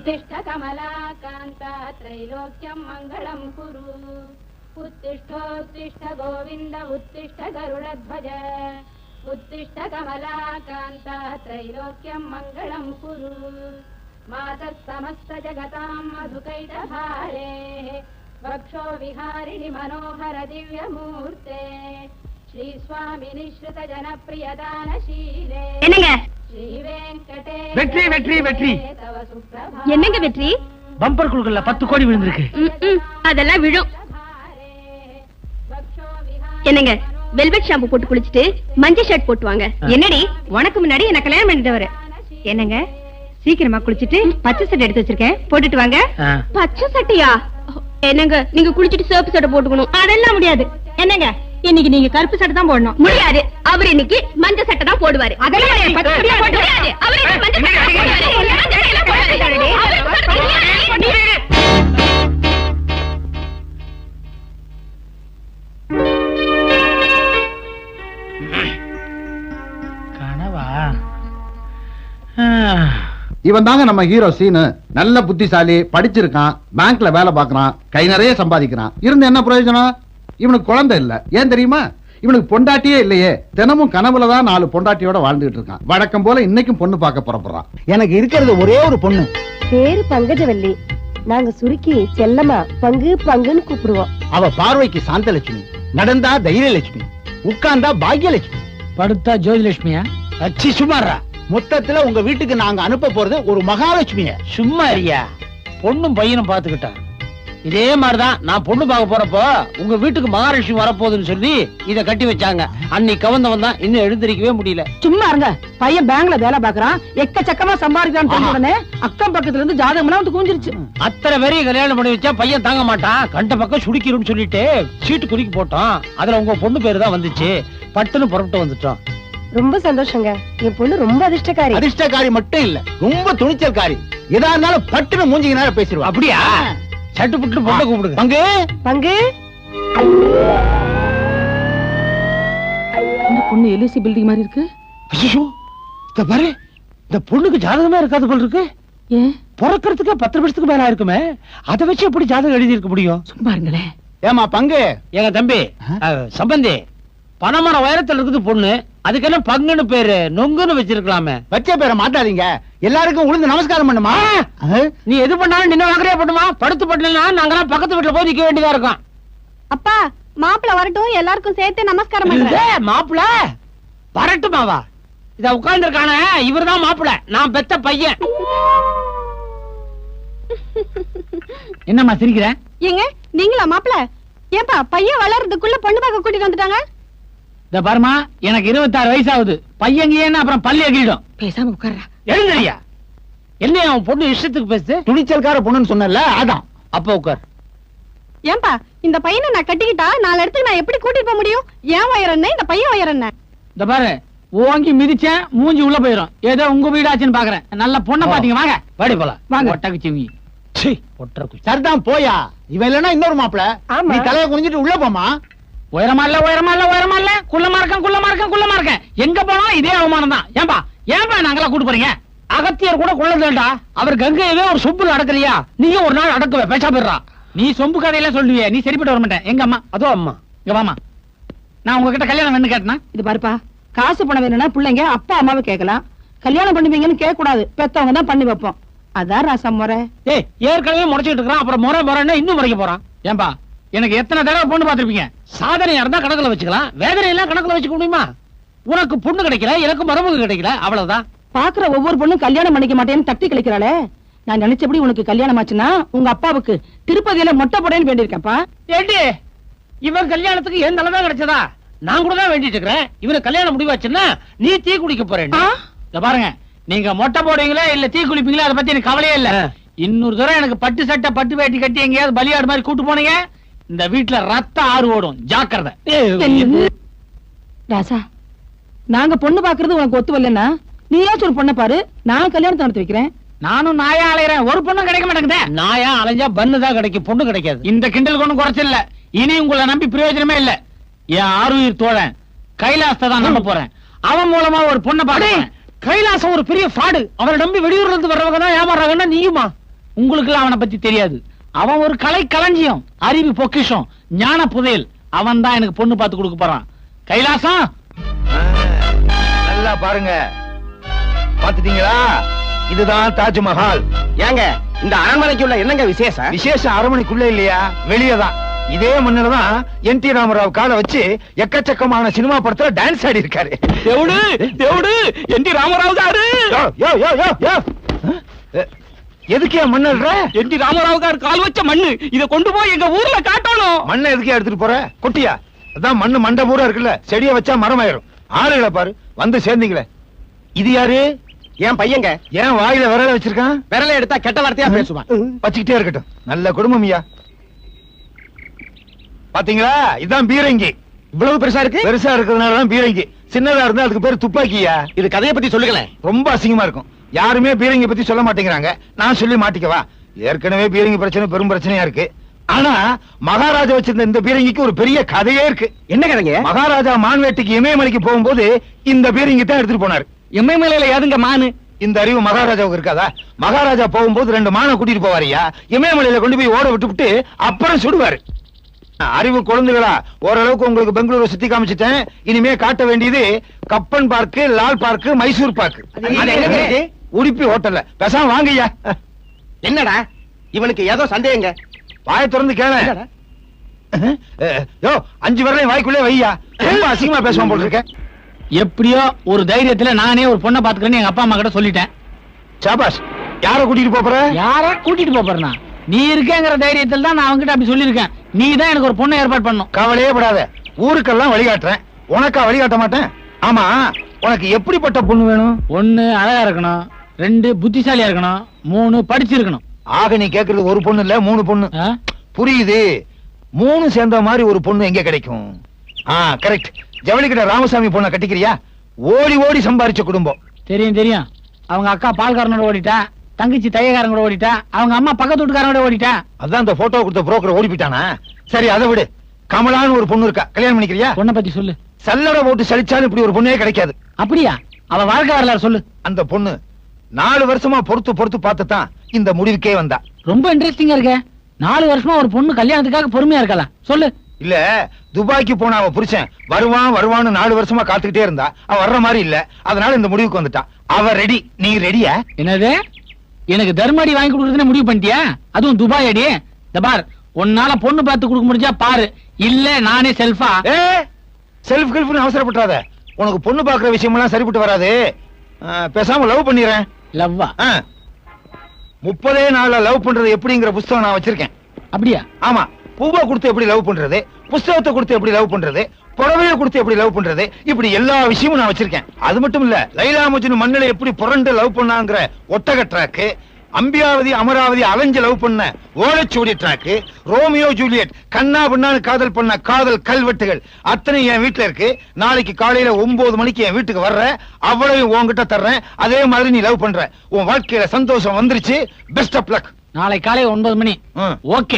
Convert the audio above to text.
उत्तिष्ठ कमलाकान्ता त्रैलोक्यं मङ्गलम् कुरु उत्तिष्ठोत्तिष्ठ गोविन्द उत्तिष्ठ गरुडध्वज उत्तिष्ठ कमलाकान्ता त्रैलोक्यं मङ्गलम् कुरु मातः समस्त जगताम् मधुकैजहाे वक्षो विहारिणि मनोहर दिव्यमूर्ते श्रीस्वामिनिश्रितजनप्रियदानशीले வெற்றி வெற்றி வெற்றி. என்னங்க வெற்றி? பம்பர் குழுக்கள்ல பத்து கோடி விழுந்திருக்கு. அதெல்லாம் விழும். என்னங்க வெல்வெட் ஷாம்பு போட்டு குளிச்சுட்டு மஞ்சள் ஷர்ட் போட்டு வாங்க என்னடி உனக்கு முன்னாடி என்ன கல்யாணம் பண்ணிட்டவரு. என்னங்க சீக்கிரமா குளிச்சுட்டு பச்சை சட்டை எடுத்து வச்சிருக்கேன். போட்டுட்டு வாங்க. பச்சை சட்டையா? என்னங்க நீங்க குளிச்சுட்டு சோப்பு சட்டை போட்டுக்கணும். அதெல்லாம் முடியாது. என்னங்க இன்னைக்கு நீங்க கருப்பு சட்டை தான் போடணும். முடியாது. அவர் இன்னைக்கு மஞ்சள் சட்டை தான் போடுவாரு. கனவா? இவன் தாங்க நம்ம ஹீரோ சீனு. நல்ல புத்திசாலி படிச்சிருக்கான் பேங்க்ல வேலை பார்க்கறான் கை நிறைய சம்பாதிக்கிறான். இருந்து என்ன பிரயோஜனம்? இவனுக்கு குழந்தை இல்ல. ஏன் தெரியுமா? இவனுக்கு பொண்டாட்டியே இல்லையே. தினமும் கனவுல தான் நாலு பொண்டாட்டியோட வாழ்ந்துட்டு இருக்கான். வழக்கம் போல இன்னைக்கும் பொண்ணு பார்க்க புறப்படுறான். எனக்கு இருக்கிறது ஒரே ஒரு பொண்ணு. பேரு பங்கஜவல்லி. நாங்க சுருக்கி செல்லமா பங்கு பங்குன்னு கூப்பிடுவோம். அவ பார்வைக்கு சாந்தலட்சுமி நடந்தா தைரியலட்சுமி உட்கார்ந்தா பாக்யலட்சுமி படுத்தா ஜோதிலட்சுமியா? அச்சி சுமாரா மொத்தத்துல உங்க வீட்டுக்கு நாங்க அனுப்ப போறது ஒரு மகாலட்சுமிய. சும்மா பொண்ணும் பையனும் பாத்துக்கிட்டான் இதே மாதிரிதான் நான் பொண்ணு பார்க்க போறப்போ உங்க வீட்டுக்கு மகாலட்சுமி வரப்போகுதுன்னு சொல்லி இத கட்டி வச்சாங்க. அன்னைக்கு கவர்ந்தவன் தான் இன்னும் எழுந்திருக்கவே முடியல. சும்மா இருங்க. பையன் பேங்க்ல வேலை பாக்குறான் எக்கச்சக்கமா சம்பாதிக்கிறான்னு உடனே அக்கம் பக்கத்துல இருந்து ஜாதகம்லாம் வந்து குஞ்சிருச்சு அத்தனை பேரையும் கல்யாணம் பண்ணி வச்சா பையன் தாங்க மாட்டான். கண்ட பக்கம் சுடிக்கிறோம்னு சொல்லிட்டு சீட்டு குலுக்கி போட்டோம் அதுல உங்க பொண்ணு பேரு தான் வந்துச்சு. பட்டுன்னு புறப்பட்டு வந்துட்டோம். ரொம்ப சந்தோஷங்க. என் பொண்ணு ரொம்ப அதிர்ஷ்டக்காரி. அதிர்ஷ்டக்காரி மட்டும் இல்ல ரொம்ப துணிச்சல்காரி. எதா இருந்தாலும் பட்டுன்னு மூஞ்சிக்கு நேரம் அப்படியா? சட்டு புட்டு பொண்ணை கூப்பிடுங்க. பங்கு பங்கு இந்த பொண்ணு எல்ஐசி பில்டிங் மாதிரி இருக்கு? ஐயோ இந்த பாரு. இந்த பொண்ணுக்கு ஜாதகமே இருக்காது போல இருக்கு. ஏன்? பிறக்கிறதுக்கே பத்து வருஷத்துக்கு மேல இருக்குமே அதை வச்சு எப்படி ஜாதகம் எழுதி இருக்க முடியும்? சும்மா இருங்களேன். ஏமா பங்கு. எங்க தம்பி சம்பந்தி பணமர உயரத்துல இருக்குது பொண்ணு. அதுக்கு என்ன பங்குன்னு பேரு நொங்குன்னு வச்சிருக்கலாமே. வச்ச பேரை மாட்டாதீங்க எல்லாருக்கும் உளுந்து நமஸ்காரம் பண்ணுமா? நீ எது பண்ணாலும் நின்ன வாங்குறியா பண்ணுமா படுத்து பட்டனா நாங்கெல்லாம் பக்கத்து வீட்டுல போய் நிக்க வேண்டியதா இருக்கும். அப்பா மாப்பிள்ள வரட்டும் எல்லாருக்கும் சேர்த்து நமஸ்காரம் ஏய், மாப்பிள? வரட்டுமாவா? இத உட்கார்ந்து இருக்கான இவர்தான் மாப்பிள. நான் பெத்த பையன். என்னம்மா சிரிக்கிற? ஏங்க நீங்களா மாப்பிள்ள ஏன்பா பையன் வளர்றதுக்குள்ள பொண்ணு பார்க்க கூட்டிட்டு வந்துட்டாங்க? இந்த பாருமா எனக்கு இருபத்தாறு வயசு ஆகுது பையன் ஏன்னா அப்புறம் பள்ளி எகிடும் பேசாம உட்கார்றா எழுந்தறியா என்ன அவன் பொண்ணு இஷ்டத்துக்கு பேசு துணிச்சல்கார பொண்ணுன்னு சொன்னல அதான். அப்ப உட்கார். ஏன்பா இந்த பையனை நான் கட்டிக்கிட்டா நாலு இடத்துக்கு நான் எப்படி கூட்டிட்டு போக முடியும்? ஏன் வயர் என்ன? இந்த பையன் வயர் என்ன? இந்த பாரு ஓங்கி மிதிச்சேன் மூஞ்சி உள்ள போயிரும். ஏதோ உங்க வீடாச்சுன்னு பாக்குறேன். நல்ல பொண்ணை பாத்தீங்க வாங்க. வாடி போலாம். வாங்க. ஒட்டக்கு சிவி சரிதான் போயா. இவன் இல்லைன்னா இன்னொரு மாப்பிள. ஆமா. நீ தலையை குனிஞ்சிட்டு உள்ள போமா உயரமா இல்ல உயரமா இல்ல உயரமா இல்ல குள்ளமா இருக்கேன் குள்ளமா இருக்கேன் குள்ளமா இருக்கேன் எங்க போனாலும் இதே அவமானம் தான். ஏன்பா ஏன்பா நாங்கெல்லாம் கூட்டு போறீங்க? அகத்தியர் கூட குள்ளதேண்டா அவர் கங்கையவே ஒரு சொம்புல அடக்குறியா நீயும் ஒரு நாள் அடக்குவ பேசா போயிடுறா. நீ சொம்பு கதையில சொல்லுவிய நீ சரிப்பட்டு வர மாட்டேன். எங்க அம்மா? அதோ அம்மா. இங்க வாமா நான் உங்ககிட்ட கல்யாணம் வேணும் கேட்டனா? இது பாருப்பா காசு பணம் வேணும்னா பிள்ளைங்க அப்பா அம்மாவை கேட்கலாம். கல்யாணம் பண்ணுவீங்கன்னு கேட்க கூடாது பெத்தவங்க தான் பண்ணி வைப்போம். அதான் ராசா முறை. ஏய் ஏற்கனவே முறைச்சிட்டு இருக்கான் அப்புறம் முறை முறைன்னா இன்னும் முறைக்க போறான். ஏன்பா எனக்கு எத்தனை தடவை பொண்ணு பார்த்திருப்பீங்க? சாதனையா இருந்தா கணக்குல வச்சுக்கலாம். வேதனை எல்லாம் கணக்குல வச்சுக்க முடியுமா? உனக்கு பொண்ணு கிடைக்கல எனக்கு மருமக கிடைக்கல அவ்வளவுதான். பாக்குற ஒவ்வொரு பொண்ணும் கல்யாணம் பண்ணிக்க மாட்டேன்னு தட்டி கழிக்கிறாளே. நான் நினைச்சபடி உனக்கு கல்யாணம் ஆச்சுன்னா உங்க அப்பாவுக்கு திருப்பதியில மொட்டை போடேன்னு வேண்டியிருக்கேன்ப்பா. ஏண்டி? இவன் கல்யாணத்துக்கு என் தலைதான் கிடைச்சதா? நான் கூட தான் வேண்டிட்டு இருக்கிறேன். இவனுக்கு கல்யாணம் முடிவாச்சுன்னா நீ தீ குடிக்க போறேன் பாருங்க. நீங்க மொட்டை போடுவீங்களா இல்ல தீ குளிப்பீங்களா அதை பத்தி எனக்கு கவலையே இல்ல. இன்னொரு தடவை எனக்கு பட்டு சட்டை பட்டு வேட்டி கட்டி எங்கேயாவது பலியாடு மாதிரி கூட்டு போனீங்க? இந்த வீட்டுல ரத்த ஆறு ஓடும். ஜாக்கிரதை? ராசா நாங்க பொண்ணு பாக்குறது உனக்கு ஒத்து வரலன்னா நீயாச்சும் ஒரு பொண்ணை பாரு நான் கல்யாணத்தை நடத்தி வைக்கிறேன். நானும் நாயா அலையறேன். ஒரு பொண்ணும் கிடைக்க மாட்டேங்குதே. நாயா அலைஞ்சா பன்னு தான் கிடைக்கும் பொண்ணு கிடைக்காது. இந்த கிண்டல் ஒண்ணும் குறைச்சல் இல்ல இனி உங்களை நம்பி பிரயோஜனமே இல்ல. என் ஆறுயிர் தோழன் கைலாசத்தை தான் நம்ப போறேன். அவன் மூலமா ஒரு பொண்ணை பாடு கைலாசம் ஒரு பெரிய ஃப்ராடு அவரை நம்பி வெளியூர்ல இருந்து வர்றவங்க தான் ஏமாறாங்கன்னா நீயுமா? உங்களுக்கு அவனை பத்தி தெரியாது. அவன் ஒரு கலை களஞ்சியம் அறிவு பொக்கிஷம் ஞான புதையல். அவன் தான் எனக்கு பொண்ணு பார்த்து கொடுக்க போறான். கைலாசம்! நல்லா பாருங்க. பாத்துட்டீங்களா இதுதான் தாஜ்மஹால். ஏங்க இந்த அரண்மனைக்குள்ள என்னங்க விசேஷம்? விசேஷம் அரமணிக்குள்ள இல்லையா? வெளியே தான். இதே மண்ணில தான் என் டி ராமராவ் காலை வச்சு எக்கச்சக்கமான சினிமா படத்துல டான்ஸ் ஆடி இருக்காரு தேவுடு தேவுடு என் டி ராமராவ் காரு யோ, யோ, யோ, யோ, யோ. அஹ், எதுக்கு என் மண்ணல்ற என் டி ராமராவ் கார் கால் வச்ச மண்ணு. இத கொண்டு போய் எங்க ஊர்ல காட்டணும். மண்ணை எதுக்கே எடுத்துட்டு போற? கொட்டியா? அதான் மண்ணு மண்டை பூரா இருக்குல்ல. செடியை வச்சா மரம் ஆயிரும் ஆளுகளை பாரு. வந்து சேர்ந்தீங்களே. இது யாரு? என் பையங்க. ஏன் வாயில விரல வச்சிருக்கான்? விரல எடுத்தா கெட்ட வார்த்தையா பேசுவான். வச்சுக்கிட்டே இருக்கட்டும். நல்ல குடும்பம் ஐயா. பாத்தீங்களா? இதான் பீரங்கி. இவ்வளவு பெருசா இருக்கு? பெருசா இருக்கிறதுனால தான் பீரங்கி. சின்னதா இருந்தா அதுக்கு பேரு துப்பாக்கியா? இது கதையை பத்தி சொல்லுங்களேன். ரொம்ப அசிங்கமா இருக்கும். யாருமே பீரங்கி பத்தி சொல்ல மாட்டேங்கிறாங்க. நான் சொல்லி மாட்டிக்கவா? ஏற்கனவே பீரங்கி பிரச்சனை பெரும் பிரச்சனையா இருக்கு. ஆனா மகாராஜா வச்சிருந்த இந்த பீரங்கிக்கு ஒரு பெரிய கதையே இருக்கு. என்ன கதைங்க? மகாராஜா மான்வேட்டுக்கு இமயமலைக்கு போகும்போது இந்த பீரங்கி தான் எடுத்துட்டு போனாரு. எம்எம்எல்ஏல ஏதுங்க மானு? இந்த அறிவு மகாராஜாவுக்கு இருக்காதா? மகாராஜா போகும்போது ரெண்டு மானை கூட்டிட்டு போவாரியா இமயமலையில கொண்டு போய் ஓட விட்டுவிட்டு அப்புறம் சுடுவாரு. அறிவு குழந்தைகளா ஓரளவுக்கு உங்களுக்கு பெங்களூரை சுத்தி காமிச்சிட்டேன். இனிமே காட்ட வேண்டியது Cubbon park Lal park Mysore park? Udupi ஹோட்டல்ல. பேசாம வாங்கய்யா. என்னடா? இவனுக்கு ஏதோ சந்தேகங்க. வாயை திறந்து கேள? யோ அஞ்சு வரலையும் வாய்க்குள்ளே வையா ரொம்ப அசிங்கமா பேசுவான் போல இருக்க எப்படியோ ஒரு தைரியத்துல நானே ஒரு பொண்ணை பாத்துக்கிறேன்னு எங்க அப்பா அம்மா கிட்ட சொல்லிட்டேன். சாபாஸ் யார கூட்டிட்டு போற? யாரா கூட்டிட்டு போறேனா நீ இருக்கேங்கிற தைரியத்துல தான் நான் அவன்கிட்ட அப்படி சொல்லியிருக்கேன். நீ தான் எனக்கு ஒரு பொண்ணை ஏற்பாடு பண்ணும் கவலையே படாத. ஊருக்கெல்லாம் வழிகாட்டுறேன். உனக்கா வழிகாட்ட மாட்டேன். ஆமா உனக்கு எப்படிப்பட்ட பொண்ணு வேணும்? ஒண்ணு அழகா இருக்கணும். ரெண்டு புத்திசாலியா இருக்கணும் மூணு படிச்சிருக்கணும். ஆக நீ கேக்குறது ஒரு பொண்ணு இல்ல மூணு பொண்ணு? புரியுது. மூணு சேர்ந்த மாதிரி ஒரு பொண்ணு எங்க கிடைக்கும்? ஆ கரெக்ட் ஜவுளிக்கிட்ட ராமசாமி பொண்ணை கட்டிக்கிறியா? ஓடி ஓடி சம்பாரிச்ச குடும்பம். தெரியும் தெரியும். அவங்க அக்கா பால்காரனோட ஓடிட்டா தங்கச்சி தையக்காரன் கூட ஓடிட்டா அவங்க அம்மா பக்கத்து வீட்டுக்காரனோட ஓடிட்டா. அதான் அந்த போட்டோ கொடுத்த புரோக்கர் ஓடி போயிட்டானா? சரி அதை விடு. கமலான்னு ஒரு பொண்ணு இருக்கா? கல்யாணம் பண்ணிக்கிறியா? பொண்ணை பத்தி சொல்லு. சல்லடை போட்டு சலிச்சாலும் இப்படி ஒரு பொண்ணே கிடைக்காது. அப்படியா? அவ வாழ்க்கை வரலாறு சொல்லு. அந்த பொண்ணு நாலு வருஷமா பொறுத்து பொறுத்து பார்த்து தான் இந்த முடிவுக்கே வந்தா. ரொம்ப இன்ட்ரெஸ்டிங்கா இருக்க. நாலு வருஷமா ஒரு பொண்ணு கல்யாணத்துக்காக பொறுமையா இருக்கலாம் சொல்லு. இல்ல துபாய்க்கு போன அவ புருஷன் வருவான் வருவான்னு நாலு வருஷமா காத்துக்கிட்டே இருந்தா. அவ வர்ற மாதிரி இல்ல. அதனால இந்த முடிவுக்கு வந்துட்டான். அவ ரெடி நீ ரெடியா என்னது? எனக்கு தர்மடி வாங்கி கொடுக்கறதுன்னு முடிவு பண்ணிட்டியா? அதுவும் துபாய் அடி. இந்த பார் உன்னால பொண்ணு பார்த்து கொடுக்க முடிஞ்சா பாரு. இல்ல நானே செல்ஃபா செல்ஃப் கில்ஃப்னு அவசரப்பட்டாத உனக்கு பொண்ணு பாக்குற விஷயமெல்லாம் சரிப்பட்டு வராது. பேசாம லவ் பண்ணிடுறேன் லவ்வா? ஆ. முப்பதே நாள்ல லவ் பண்றது எப்படிங்கிற புஸ்தகம் நான் வச்சிருக்கேன். அப்படியா? ஆமா. பூவை கொடுத்து எப்படி லவ் பண்றது புஸ்தகத்தை கொடுத்து எப்படி லவ் பண்றது புடவைய கொடுத்து எப்படி லவ் பண்றது இப்படி எல்லா விஷயமும் நான் வச்சிருக்கேன். அது மட்டும் இல்ல லைலா மஜ்னு மண்ணில எப்படி புரண்டு லவ் பண்ணாங்கிற ஒட்டக ட்ராக்கு அம்பியாவதி அமராவதி அலைஞ்சு லவ் பண்ண ஓலைச்சுவடி ட்ராக்கு ரோமியோ ஜூலியட் கண்ணா பின்னான்னு காதல் பண்ண காதல் கல்வெட்டுகள் அத்தனை என் வீட்டுல இருக்கு. நாளைக்கு காலையில ஒன்பது மணிக்கு என் வீட்டுக்கு வர்ற அவ்வளவு உன்கிட்ட தர்றேன். அதே மாதிரி நீ லவ் பண்ற. உன் வாழ்க்கையில சந்தோஷம் வந்துருச்சு. பெஸ்ட் ஆஃப் லக் நாளை காலை ஒன்பது மணி. ஓகே